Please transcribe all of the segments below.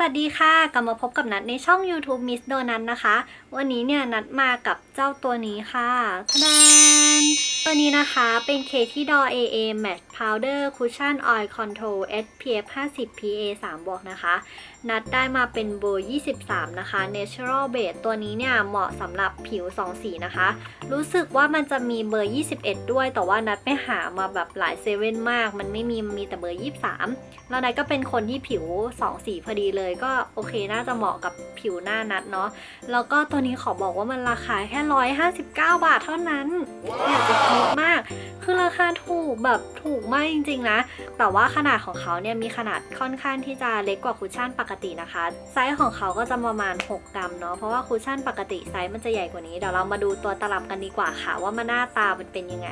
วัสดีค่ะกลับมาพบกับนัดในช่อง YouTube Miss Donut นะคะ วันนี้เนี่ยนัดมากับเจ้าตัวนี้ค่ะทะดาน ตัวนี้นะคะเป็น k t d o AA Matte Powder Cushion Oil Control SPF 50 PA 3บวกนะคะ นัดได้มาเป็นเบอร์ 23 นะคะ Natural Base ตัวนี้เนี่ย เหมาะสำหรับผิว 2 สีนะคะ รู้สึกว่ามันจะมีเบอร์ 21 ด้วย แต่ว่านัดไปหามาแบบหลายเซเว่นมาก มันไม่มีมีแต่เบอร์ 23 แล้วนัดก็เป็นคนที่ผิว 2 สีพอดีเลยก็โอเคน่าจะเหมาะกับผิวหน้านัดเนาะแล้วก็ตัวนี้ขอบอกว่ามันราคาแค่ 159 บาทเท่านั้นอยคิดมาก คือราคาถูกแบบถูกมากจริงๆนะ แต่ว่าขนาดของเขาเนี่ยมีขนาดค่อนข้างที่จะเล็กกว่าคุชชั่นปกตินะคะ ไซส์ของเขาก็จะประมาณ 6 กรัมเนาะ เพราะว่าคุชชั่นปกติไซส์มันจะใหญ่กว่านี้ เดี๋ยวเรามาดูตัวตลับกันดีกว่าค่ะ ว่ามันหน้าตามันเป็นยังไง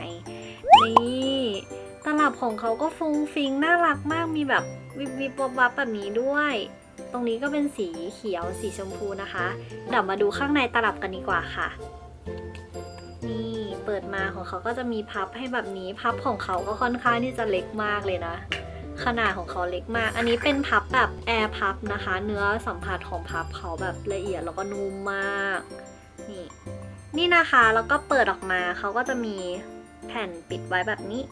นี่ตลับของเขาก็ฟุ้งฟิงน่ารักมาก มีแบบวิบวิบวับวับแบบนี้ด้วย ตรงนี้ก็เป็นสีเขียวสีชมพูนะคะ เดี๋ยวมาดูข้างในตลับกันดีกว่าค่ะ ดมาของเขาก็จะมีพับให้แบบนี้พับของเขาก็ค่อนข้างที่จะเล็กมากเลยนะ ขนาดของเขาเล็กมาก อันนี้เป็นพับแบบแอร์พับนะคะ เนื้อสัมผัสของพับเขาแบบละเอียดแล้วก็นุ่มมากนี่นี่นะคะแล้วก็เปิดออกมาเขาก็จะมีแผ่นปิดไว้แบบนี้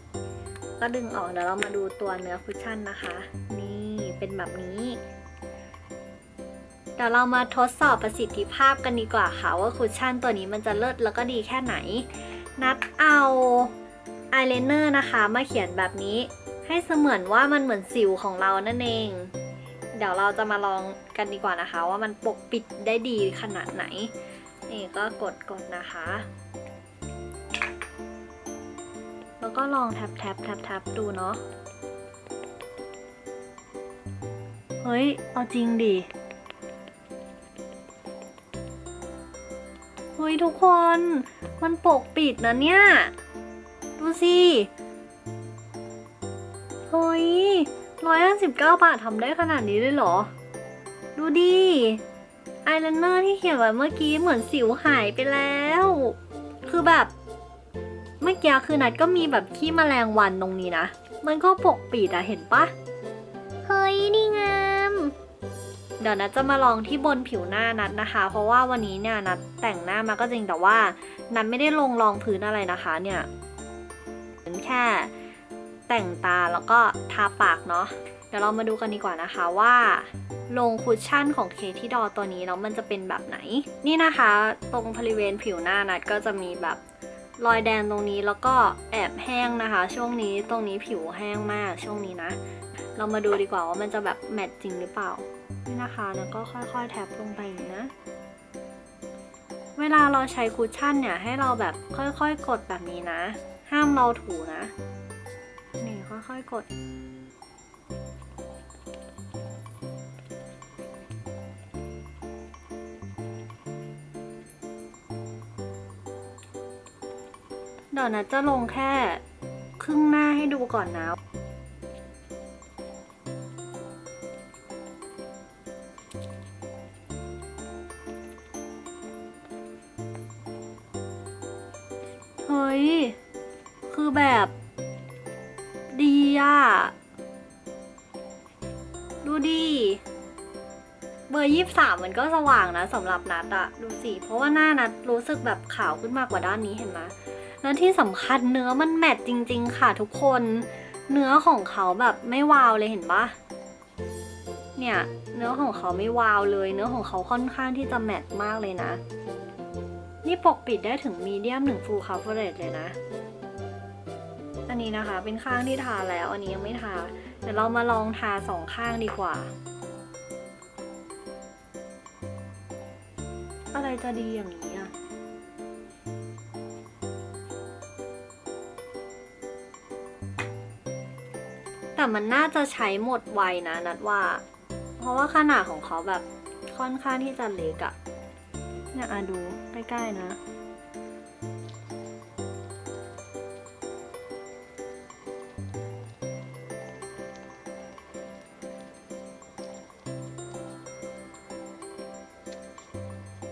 ก็ดึงออกเดี๋ยวเรามาดูตัวเนื้อคุชชั่นนะคะ นี่เป็นแบบนี้เดี๋ยวเรามาทดสอบประสิทธิภาพกันดีกว่าค่ะว่าคุชชั่นตัวนี้มันจะเลิศแล้วก็ดีแค่ไหน นัดเอาอายไลเนอร์นะคะมาเขียนแบบนี้ ให้เสมือนว่ามันเหมือนสิวของเรานั่นเอง เดี๋ยวเราจะมาลองกันดีกว่านะคะ ว่ามันปกปิดได้ดีขนาดไหน นี่ก็กดกดนะคะ แล้วก็ลองแทบแทบแทบแทบดูเนาะเฮ้ย เอาจริงดิเฮ้ยทุกคน มันปกปิดนะเนี่ย ดูสิเฮ้ยร้อยห้าสิบเก้าบาททำได้ขนาดนี้เลยเหรอ ดูดิอายไลเนอร์ที่เขียนไว้เมื่อกี้เหมือนสิวหายไปแล้ว คือแบบ เมื่อกี้คือนัดก็มีแบบขี้แมลงวันตรงนี้นะ มันก็ปกปิดอะเห็นปะ เฮ้ยนี่งาม ดี๋ยวนัดจะมาลองที่บนผิวหน้านัดนะคะ เพราะว่าวันนี้เนี่ยนัดแต่งหน้ามาก็จริงแต่ว่านัดไม่ได้ลงรองพื้นอะไรนะคะเนี่ยแค่แต่งตาแล้วก็ทาปากเนาะเดี๋ยวเรามาดูกันดีกว่านะคะว่าลงคุชชั่นของเคที่ดอตัวนี้แล้วมันจะเป็นแบบไหน นี่นะคะ ตรงบริเวณผิวหน้านัดก็จะมีแบบรอยแดงตรงนี้แล้วก็แอบแห้งนะคะ ช่วงนี้ตรงนี้ผิวแห้งมากช่วงนี้นะ เรามาดูดีกว่าว่ามันจะแบบแมทจริงหรือเปล่า นี่นะคะ แล้วก็ค่อยๆแท็บลงไปอย่างนี้นะ เวลาเราใช้คุชชั่นเนี่ย ให้เราแบบค่อยๆ กดแบบนี้นะ ห้ามเราถูนะ นี่ค่อยๆ กดเดี๋ยวนะจะลงแค่ครึ่งหน้าให้ดูก่อนนะ เฮ้ย คือแบบ ดีอะดูดิเบอร์ยี่สามมันก็สว่างนะสำหรับนัดอะดูสิ เพราะว่าหน้านัดรู้สึกแบบขาวขึ้นมากกว่าด้านนี้เห็นไหมแล้วที่สำคัญเนื้อมันแมทจริง ๆ ค่ะทุกคน เนื้อของเขาแบบไม่วาวเลยเห็นปะเนี่ย เนื้อของเขาไม่วาวเลย เนื้อของเขาค่อนข้างที่จะแมทมากเลยนะ นี่ปกปิดได้ถึงมีเดียมถึงฟูลคัฟเวอร์เรจเลยนะ อันนี้นะคะเป็นข้างที่ทาแล้วอันนี้ยังไม่ทา เดี๋ยวเรามาลองทาสองข้างดีกว่า อะไรจะดีอย่างนี้อะแต่มันน่าจะใช้หมดไวนะนัดว่า เพราะว่าขนาดของเขาแบบค่อนข้างที่จะเล็กอะ เนี่ยอะดูใกล้ๆนะ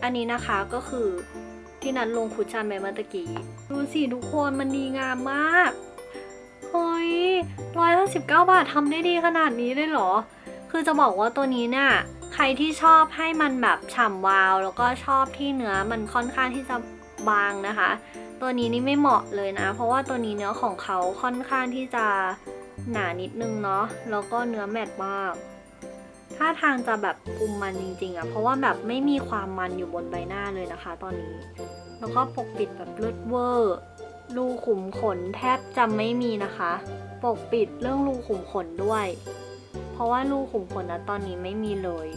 อันนี้นะคะก็คือที่นัดลงคุชชันไปเมื่อตะกี้ ดูสิทุกคนมันดีงามมาก เฮ้ยร้อยห้าสิบเก้าบาททำได้ดีขนาดนี้เลยเหรอ คือจะบอกว่าตัวนี้เนี่ย ใครที่ชอบให้มันแบบฉ่ำวาว แล้วก็ชอบที่เนื้อมันค่อนข้างที่จะบางนะคะ ตัวนี้นี่ไม่เหมาะเลยนะ เพราะว่าตัวนี้เนื้อของเขาค่อนข้างที่จะหนานิดนึงเนาะแล้วก็เนื้อแมตต์มากถ้าทางจะแบบคุมมันจริงๆอะ่ะเพราะว่าแบบไม่มีความมันอยู่บนใบหน้าเลยนะคะ ตอนนี้ แล้วก็ปกปิดแบบเลือดเวอร์รูขุมขนแทบจะไม่มีนะคะ ปกปิดเรื่องรูขุมขนด้วย เพราะว่ารูขุมขนนะตอนนี้ไม่มีเลย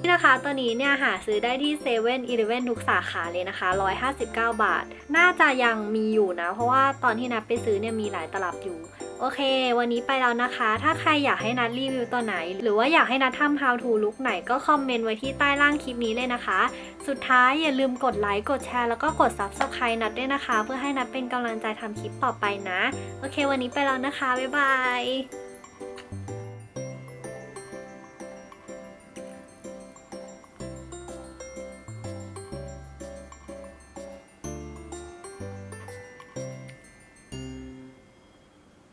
นี่นะคะตัวนี้เนี่ยหาซื้อได้ที่7 e เ e ่ e อทุกสาขาเลยนะคะ 159 บาท น่าจะยังมีอยู่นะ เพราะว่าตอนที่นัดไปซื้อเนี่ยมีหลายตลับอยู่ โอเค วันนี้ไปแล้วนะคะ ถ้าใครอยากให้นัดรีวิวตัวไหน หรือว่าอยากให้นัดทำ how to look ไหนก็คอมเมนต์ไว้ที่ใต้ล่างคลิปนี้เลยนะคะ สุดท้ายอย่าลืมกดไลค์ กดแชร์ แล้วก็กด subscribe นัดด้วยนะคะ เพื่อให้นัดเป็นกำลังใจทำคลิปต่อไปนะ โอเค วันนี้ไปแล้วนะคะ บ๊ายบาย